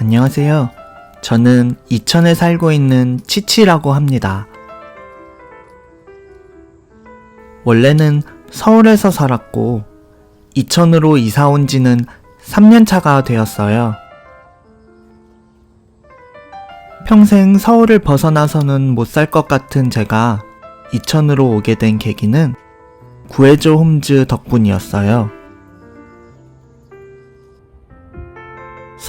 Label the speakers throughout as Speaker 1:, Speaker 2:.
Speaker 1: 안녕하세요. 저는 이천에 살고 있는 치치라고 합니다. 원래는 서울에서 살았고, 이천으로 이사 온 지는 3년 차가 되었어요. 평생 서울을 벗어나서는 못 살 것 같은 제가 이천으로 오게 된 계기는 구해줘 홈즈 덕분이었어요.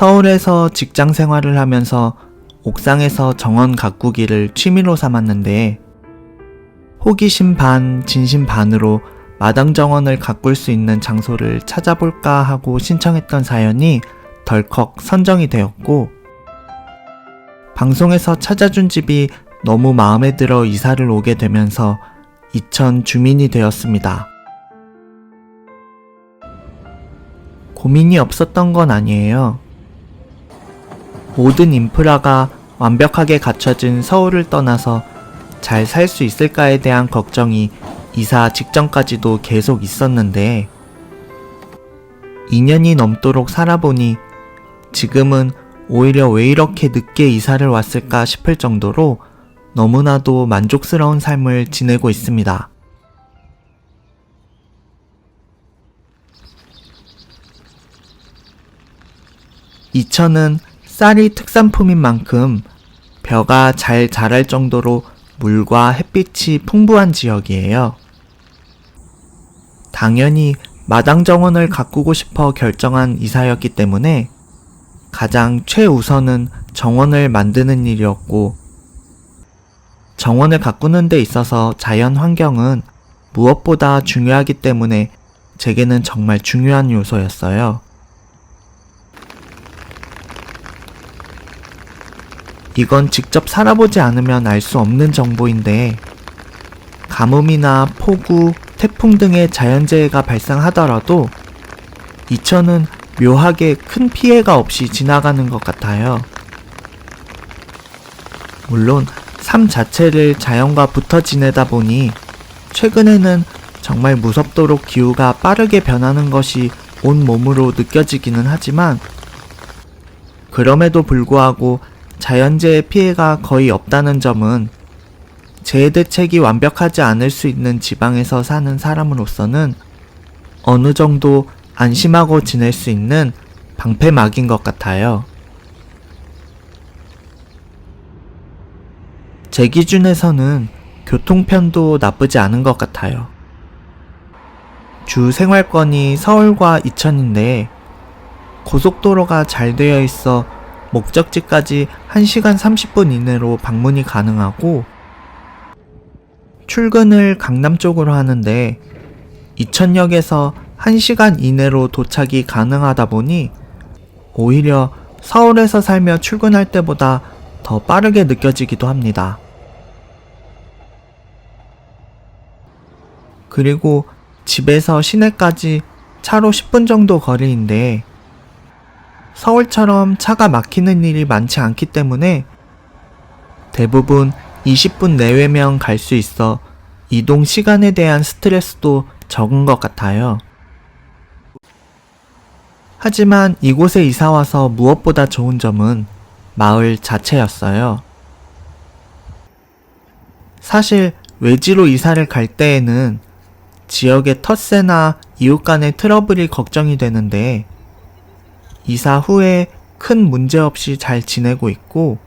Speaker 1: 서울에서 직장 생활을 하면서 옥상에서 정원 가꾸기를 취미로 삼았는데 호기심 반, 진심 반으로 마당 정원을 가꿀 수 있는 장소를 찾아볼까 하고 신청했던 사연이 덜컥 선정이 되었고 방송에서 찾아준 집이 너무 마음에 들어 이사를 오게 되면서 이천 주민이 되었습니다. 고민이 없었던 건 아니에요. 모든 인프라가 완벽하게 갖춰진 서울을 떠나서 잘 살 수 있을까에 대한 걱정이 이사 직전까지도 계속 있었는데 2년이 넘도록 살아보니 지금은 오히려 왜 이렇게 늦게 이사를 왔을까 싶을 정도로 너무나도 만족스러운 삶을 지내고 있습니다. 이천은 쌀이 특산품인 만큼 벼가 잘 자랄 정도로 물과 햇빛이 풍부한 지역이에요. 당연히 마당 정원을 가꾸고 싶어 결정한 이사였기 때문에 가장 최우선은 정원을 만드는 일이었고 정원을 가꾸는 데 있어서 자연 환경은 무엇보다 중요하기 때문에 제게는 정말 중요한 요소였어요. 이건 직접 살아보지 않으면 알 수 없는 정보인데 가뭄이나 폭우, 태풍 등의 자연재해가 발생하더라도 이천은 묘하게 큰 피해가 없이 지나가는 것 같아요. 물론 삶 자체를 자연과 붙어 지내다 보니 최근에는 정말 무섭도록 기후가 빠르게 변하는 것이 온 몸으로 느껴지기는 하지만 그럼에도 불구하고 자연재해 피해가 거의 없다는 점은 재해 대책이 완벽하지 않을 수 있는 지방에서 사는 사람으로서는 어느 정도 안심하고 지낼 수 있는 방패막인 것 같아요. 제 기준에서는 교통편도 나쁘지 않은 것 같아요. 주 생활권이 서울과 이천인데 고속도로가 잘 되어 있어 목적지까지 1시간 30분 이내로 방문이 가능하고 출근을 강남 쪽으로 하는데 이천역에서 1시간 이내로 도착이 가능하다 보니 오히려 서울에서 살며 출근할 때보다 더 빠르게 느껴지기도 합니다. 그리고 집에서 시내까지 차로 10분 정도 거리인데 서울처럼 차가 막히는 일이 많지 않기 때문에 대부분 20분 내외면 갈 수 있어 이동 시간에 대한 스트레스도 적은 것 같아요. 하지만 이곳에 이사와서 무엇보다 좋은 점은 마을 자체였어요. 사실 외지로 이사를 갈 때에는 지역의 텃세나 이웃 간의 트러블이 걱정이 되는데 이사 후에 큰 문제 없이 잘 지내고 있고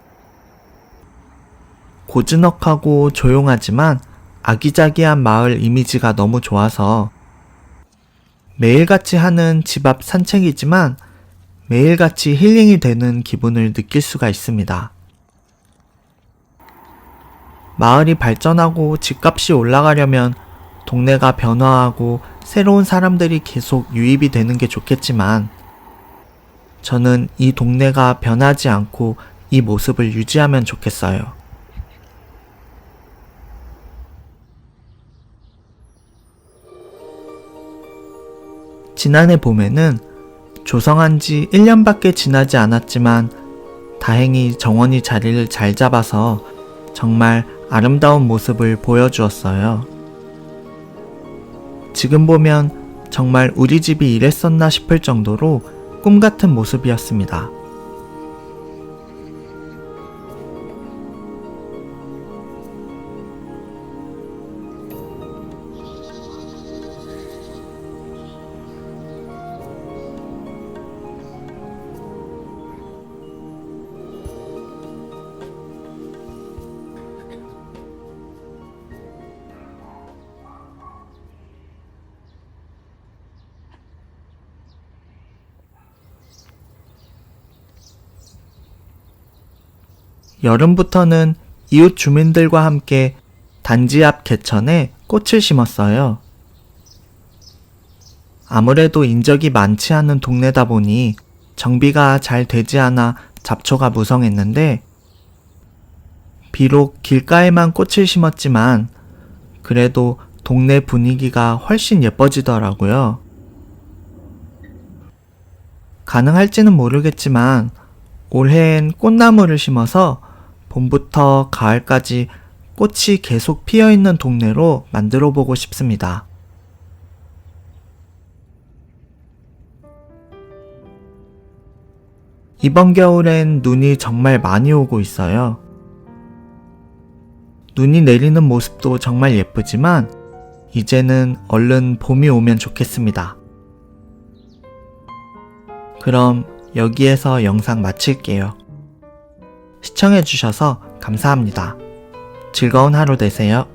Speaker 1: 고즈넉하고 조용하지만 아기자기한 마을 이미지가 너무 좋아서 매일같이 하는 집 앞 산책이지만 매일같이 힐링이 되는 기분을 느낄 수가 있습니다. 마을이 발전하고 집값이 올라가려면 동네가 변화하고 새로운 사람들이 계속 유입이 되는 게 좋겠지만 저는 이 동네가 변하지 않고 이 모습을 유지하면 좋겠어요. 지난해 봄에는 조성한 지 1년밖에 지나지 않았지만 다행히 정원이 자리를 잘 잡아서 정말 아름다운 모습을 보여주었어요. 지금 보면 정말 우리 집이 이랬었나 싶을 정도로 꿈 같은 모습이었습니다. 여름부터는 이웃 주민들과 함께 단지 앞 개천에 꽃을 심었어요. 아무래도 인적이 많지 않은 동네다 보니 정비가 잘 되지 않아 잡초가 무성했는데 비록 길가에만 꽃을 심었지만 그래도 동네 분위기가 훨씬 예뻐지더라고요. 가능할지는 모르겠지만 올해엔 꽃나무를 심어서 봄부터 가을까지 꽃이 계속 피어 있는 동네로 만들어 보고 싶습니다. 이번 겨울엔 눈이 정말 많이 오고 있어요. 눈이 내리는 모습도 정말 예쁘지만 이제는 얼른 봄이 오면 좋겠습니다. 그럼 여기에서 영상 마칠게요. 시청해주셔서 감사합니다. 즐거운 하루 되세요.